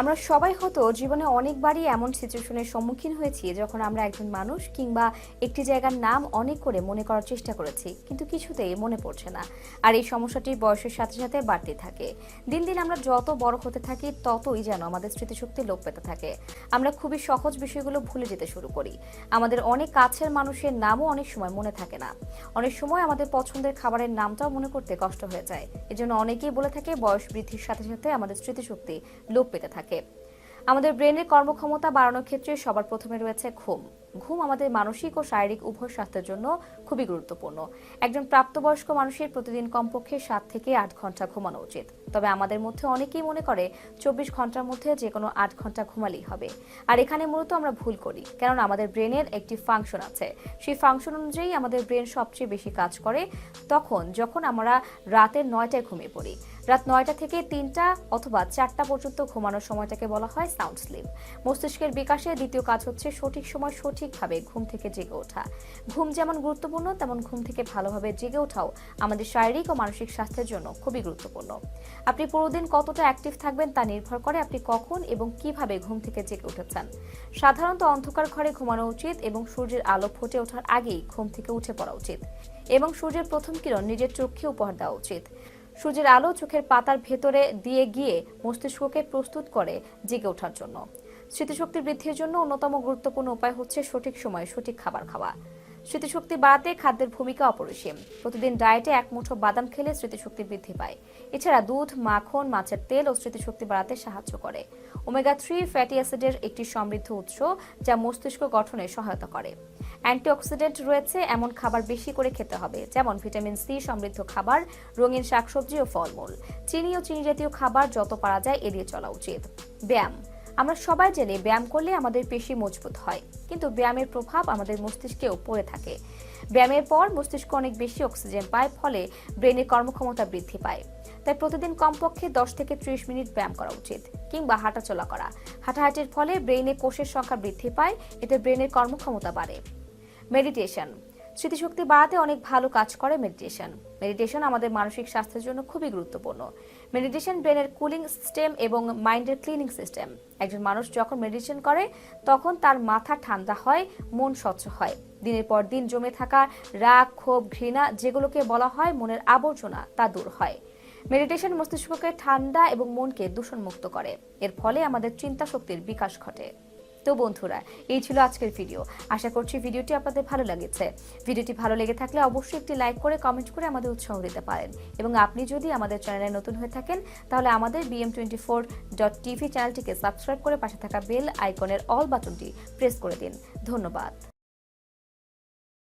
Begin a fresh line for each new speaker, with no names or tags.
আমরা সবাই হয়তো জীবনে অনেকবারই এমন সিচুয়েশনের সম্মুখীন হয়েছি যখন আমরা একজন মানুষ কিংবা একটি জায়গার নাম অনেক করে মনে করার চেষ্টা করেছি, কিন্তু কিছুতেই মনে পড়ছে না। আর এই সমস্যাটি বয়সের সাথে সাথে বাড়তে থাকে। দিন দিন আমরা যত বড় হতে থাকি, ততই যেন আমাদের স্মৃতিশক্তি লোপ পেতে থাকে। আমরা খুবই সহজ বিষয়গুলো ভুলে যেতে শুরু করি। আমাদের অনেক কাছের মানুষের নামও অনেক সময় মনে থাকে না। অনেক সময় আমাদের পছন্দের খাবারের নামটাও মনে করতে কষ্ট হয়ে যায়। এজন্য অনেকেই বলে থাকে বয়স বৃদ্ধির সাথে সাথে আমাদের স্মৃতিশক্তি লোপ পেতে থাকে। আমাদের ব্রেনের কর্মক্ষমতা বাড়ানোর ক্ষেত্রে সবার প্রথমে রয়েছে ঘুম। ঘুম আমাদের মানসিক ও শারীরিক উভয় স্বাস্থ্যের জন্য খুবই গুরুত্বপূর্ণ। একজন প্রাপ্তবয়স্ক মানুষের প্রতিদিন কমপক্ষে সাত থেকে আট ঘণ্টা ঘুমানো উচিত। তবে আমাদের মধ্যে অনেকেই মনে করে চব্বিশ ঘণ্টার মধ্যে যে কোনো আট ঘণ্টা ঘুমালেই হবে। আর এখানে মূলত আমরা ভুল করি কারণ আমাদের ব্রেনের একটি ফাংশন আছে। সেই ফাংশন অনুযায়ী আমাদের ব্রেন সবচেয়ে বেশি কাজ করে তখন, যখন আমরা রাতের নয়টায় ঘুমিয়ে পড়ি। রাত নয়টা থেকে তিনটা অথবা চারটা পর্যন্ত ঘুমানোর সময়টাকে বলা হয় সাউন্ড স্লিপ মস্তিষ্কের বিকাশে দ্বিতীয় কাজ হচ্ছে সঠিক সময় সঠিকভাবে ঘুম থেকে জেগে ওঠা। ঘুম যেমন গুরুত্বপূর্ণ, তেমন ঘুম থেকে ভালোভাবে জেগে ওঠাও আমাদের শারীরিক ও মানসিক স্বাস্থ্যের জন্য খুবই গুরুত্বপূর্ণ। আপনি পুরোদিন কতটা অ্যাক্টিভ থাকবেন তা নির্ভর করে আপনি কখন এবং কীভাবে ঘুম থেকে জেগে উঠেছেন। সাধারণত অন্ধকার ঘরে ঘুমানো উচিত এবং সূর্যের আলো ফুটে ওঠার আগেই ঘুম থেকে উঠে পড়া উচিত এবং সূর্যের প্রথম কিরণ নিজের চোখকে উপহার দেওয়া উচিত। সূর্যের আলো চোখের পাতার ভেতরে দিয়ে গিয়ে মস্তিষ্ককে প্রস্তুত করে জেগে ওঠার জন্য। স্মৃতিশক্তি বৃদ্ধির জন্য অন্যতম গুরুত্বপূর্ণ উপায় হচ্ছে সঠিক সময়ে সঠিক খাবার খাওয়া। স্মৃতিশক্তি বাড়াতে খাদ্যের ভূমিকা অপরিসীম। প্রতিদিন ডায়েটে এক মুঠো বাদাম খেলে স্মৃতিশক্তি বৃদ্ধি পায়। এছাড়া দুধ, মাখন, মাছের তেল ও স্মৃতিশক্তি বাড়াতে সাহায্য করে। ওমেগা থ্রি ফ্যাটি অ্যাসিডের একটি সমৃদ্ধ উৎস যা মস্তিষ্ক গঠনে সহায়তা করে। অ্যান্টিঅক্সিডেন্ট রয়েছে, এমন খাবার বেশি করে খেতে হবে, যেমন ভিটামিন সি সমৃদ্ধ খাবার, রঙিন শাকসবজি ও ফলমূল। চিনি ও চিনি জাতীয় খাবার যত পারা যায় এড়িয়ে চলা উচিত। ব্যায়াম। আমরা সবাই জানি ব্যায়াম করলে আমাদের পেশি মজবুত হয়, কিন্তু ব্যায়ামের প্রভাব আমাদের মস্তিষ্কেও পড়ে থাকে। ব্যায়ামের পর মস্তিষ্ক অনেক বেশি অক্সিজেন পায়, ফলে ব্রেনের কর্মক্ষমতা বৃদ্ধি পায়। তাই প্রতিদিন কমপক্ষে দশ থেকে ত্রিশ মিনিট ব্যায়াম করা উচিত, কিংবা হাঁটাচলা করা। হাঁটাহাঁটির ফলে ব্রেনে কোষের সংখ্যা বৃদ্ধি পায়, এতে ব্রেনের কর্মক্ষমতা বাড়ে। মেডিটেশন স্মৃতিশক্তি বাড়াতে অনেক ভালো কাজ করে মেডিটেশন মেডিটেশন আমাদের মানসিক স্বাস্থ্যের জন্য খুবই গুরুত্বপূর্ণ। মেডিটেশন ব্রেনের কুলিং সিস্টেম এবং মাইন্ডের ক্লিনিং সিস্টেম একজন মানুষ যখন মেডিটেশন করে, তখন তার মাথা ঠান্ডা হয়, মন স্বচ্ছ হয়। দিনের পর দিন জমে থাকা রাগ, ক্ষোভ, ঘৃণা যেগুলোকে বলা হয় মনের আবর্জনা, তা দূর হয়। মেডিটেশন মস্তিষ্ককে ঠান্ডা এবং মনকে দূষণমুক্ত করে। এর ফলে আমাদের চিন্তা শক্তির বিকাশ ঘটে। তো বন্ধুরা, এই ছিল আজকের ভিডিও আশা করছি ভিডিওটি আপনাদের ভালো লেগেছে। ভিডিওটি ভালো লেগে থাকলে অবশ্যই একটি লাইক করে কমেন্ট করে আমাদের উৎসাহ দিতে পারেন। এবং আপনি যদি আমাদের চ্যানেলে নতুন হয়ে থাকেন, তাহলে আমাদের BM twenty four dot TV চ্যানেলটিকে সাবস্ক্রাইব করে পাশে থাকা বেল আইকনের অল বাটনটি প্রেস করে দিন। ধন্যবাদ।